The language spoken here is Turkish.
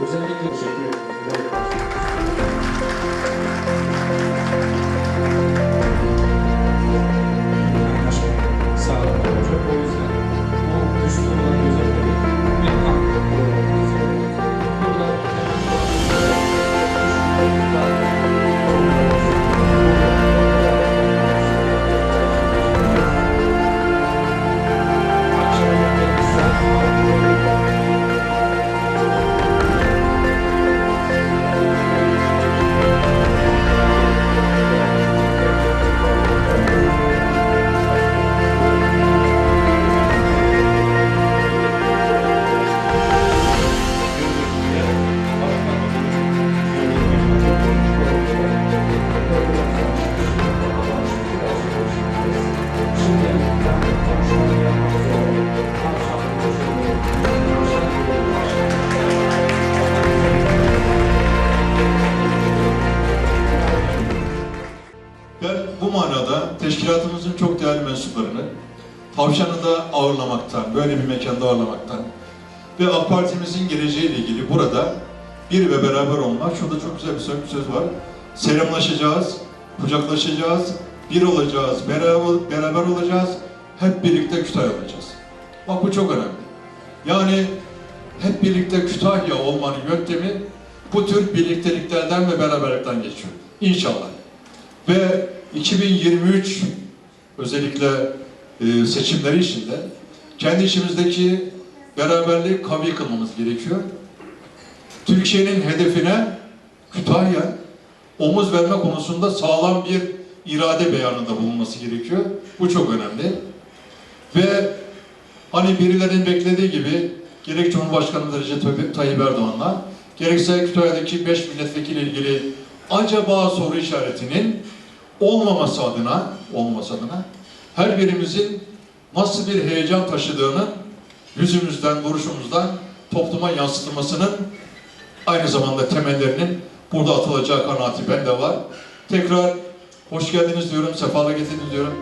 我相信这个水平没有任何 teşkilatımızın çok değerli mensuplarını Tavşan'ı da ağırlamaktan, böyle bir mekanda ağırlamaktan ve AK Parti'mizin geleceğiyle ilgili burada bir ve beraber olmak, şurada çok güzel bir söz var. Selamlaşacağız, kucaklaşacağız, bir olacağız, beraber, beraber olacağız, hep birlikte Kütahya olacağız. Bak bu çok önemli. Yani hep birlikte Kütahya olmanın yöntemi bu tür birlikteliklerden ve beraberlikten geçiyor. İnşallah. Ve 2023 özellikle e, seçimleri içinde kendi içimizdeki beraberliği kavi kılmamız gerekiyor. Türkiye'nin hedefine Kütahya omuz verme konusunda sağlam bir irade beyanında bulunması gerekiyor. Bu çok önemli. Ve hani birilerinin beklediği gibi gerek Cumhurbaşkanı Recep Tayyip Erdoğan'la gerekse Kütahya'daki 5 milletvekili ilgili acaba soru işaretinin olmaması adına, olmaması adına her birimizin nasıl bir heyecan taşıdığını yüzümüzden, duruşumuzdan topluma yansıtılmasının aynı zamanda temellerinin burada atılacağı kanaati bende var. Tekrar hoş geldiniz diyorum, sefalar getirdiniz diyorum.